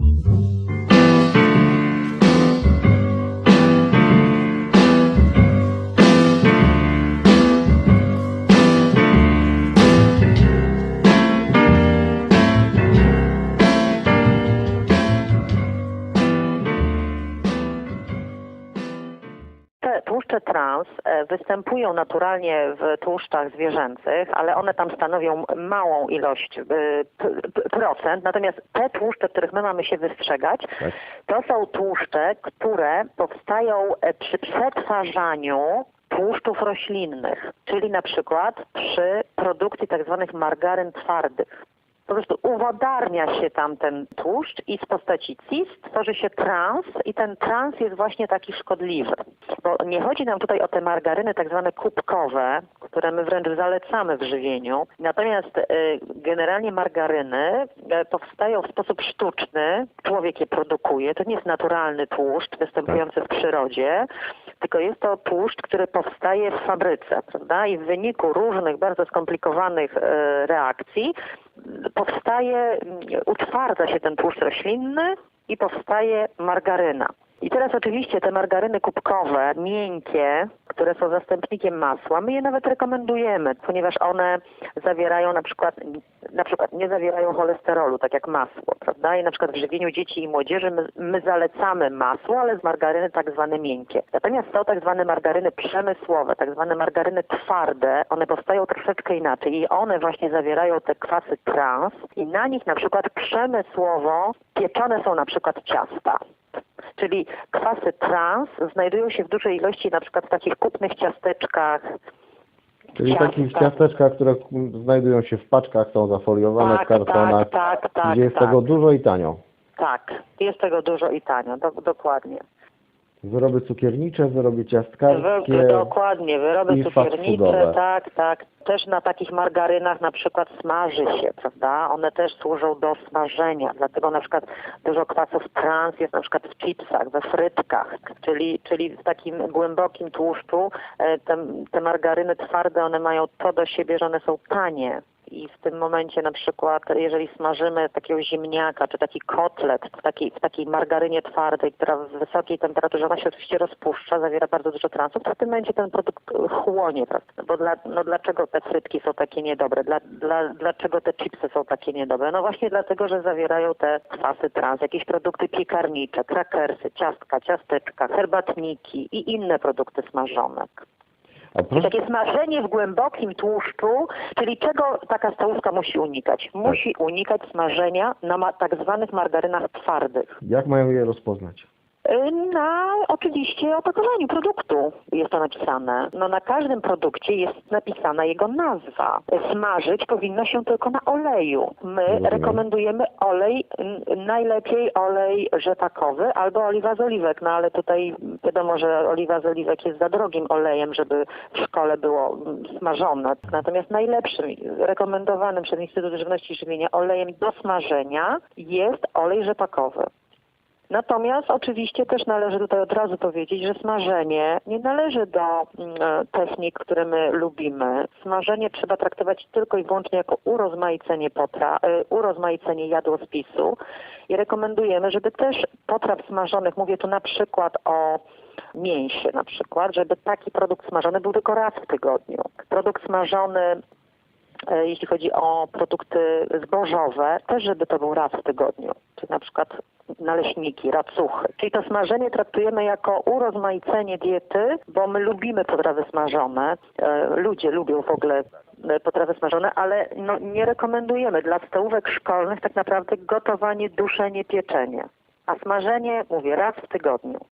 Te tłuszcze trans e, występują naturalnie w tłuszczach zwierzęcych, ale one tam stanowią małą ilość e, procent. Natomiast te tłuszcze, których my mamy się wystrzegać, Tak. to są tłuszcze, które powstają e, przy przetwarzaniu tłuszczów roślinnych, czyli na przykład przy produkcji tak zwanych margaryn twardych. Po prostu uwodarnia się tam ten tłuszcz i z postaci cis tworzy się trans i ten trans jest właśnie taki szkodliwy. Bo nie chodzi nam tutaj o te margaryny tak zwane kubkowe, które my wręcz zalecamy w żywieniu. Natomiast y, generalnie margaryny y, powstają w sposób sztuczny. Człowiek je produkuje. To nie jest naturalny tłuszcz występujący w przyrodzie, tylko jest to tłuszcz, który powstaje w fabryce, prawda? I w wyniku różnych bardzo skomplikowanych y, reakcji powstaje, utwardza się ten tłuszcz roślinny i powstaje margaryna. I teraz oczywiście te margaryny kubkowe, miękkie, które są zastępnikiem masła, my je nawet rekomendujemy, ponieważ one zawierają na przykład, na przykład nie zawierają cholesterolu, tak jak masło, prawda? I na przykład w żywieniu dzieci i młodzieży my, my zalecamy masło, ale z margaryny tak zwane miękkie. Natomiast są tak zwane margaryny przemysłowe, tak zwane margaryny twarde, one powstają troszeczkę inaczej i one właśnie zawierają te kwasy trans i na nich na przykład przemysłowo pieczone są na przykład ciasta. Czyli kwasy trans znajdują się w dużej ilości na przykład w takich kupnych ciasteczkach. Czyli Ciasta. takich ciasteczkach, które znajdują się w paczkach, są zafoliowane Tak, w kartonach, tak, tak, tak, gdzie jest tak. tego dużo i tanio. Tak, jest tego dużo i tanio, do, dokładnie. Wyroby cukiernicze, wyroby Wy, ciastkarskie. dokładnie, wyroby cukiernicze, tak, tak. Też na takich margarynach na przykład smaży się, prawda? One też służą do smażenia, dlatego na przykład dużo kwasów trans jest na przykład w chipsach, we frytkach, czyli, czyli w takim głębokim tłuszczu te, te margaryny twarde, one mają to do siebie, że one są tanie. W tym momencie na przykład, jeżeli smażymy takiego ziemniaka, czy taki kotlet w takiej, w takiej margarynie twardej, która w wysokiej temperaturze, ona się oczywiście rozpuszcza, zawiera bardzo dużo transów, to w tym momencie ten produkt chłonie, prawda? No Bo dla, no dlaczego te frytki są takie niedobre? Dla, dla, dlaczego te chipsy są takie niedobre? No właśnie dlatego, że zawierają te kwasy trans, jakieś produkty piekarnicze, krakersy, ciastka, ciasteczka, herbatniki i inne produkty smażone. Proszę, takie smażenie w głębokim tłuszczu, czyli czego taka stołówka musi unikać? Musi unikać smażenia na ma- tak zwanych margarynach twardych. jak mają je rozpoznać? Na oczywiście opakowaniu produktu jest to napisane. No na każdym produkcie jest napisana jego nazwa. Smażyć powinno się tylko na oleju. My Rozumiem. rekomendujemy olej, najlepiej olej rzepakowy albo oliwa z oliwek, no ale tutaj wiadomo, że oliwa z oliwek jest za drogim olejem, żeby w szkole było mm, smażone. Natomiast najlepszym, rekomendowanym przez Instytut Żywności i Żywienia olejem do smażenia jest olej rzepakowy. Natomiast oczywiście też należy tutaj od razu powiedzieć, że smażenie nie należy do mm, e, technik, które my lubimy. Smażenie trzeba traktować tylko i wyłącznie jako urozmaicenie potra, e, urozmaicenie jadłospisu i rekomendujemy, żeby też potraw smażonych, mówię tu na przykład o mięsie na przykład, żeby taki produkt smażony był tylko raz w tygodniu. Produkt smażony jeśli chodzi o produkty zbożowe, też żeby to był raz w tygodniu. Czyli na przykład naleśniki, racuchy. Czyli to smażenie traktujemy jako urozmaicenie diety, bo my lubimy potrawy smażone. E, Ludzie lubią w ogóle e, potrawy smażone, ale no, nie rekomendujemy dla stołówek szkolnych tak naprawdę gotowanie, duszenie, pieczenie. A smażenie, mówię, raz w tygodniu.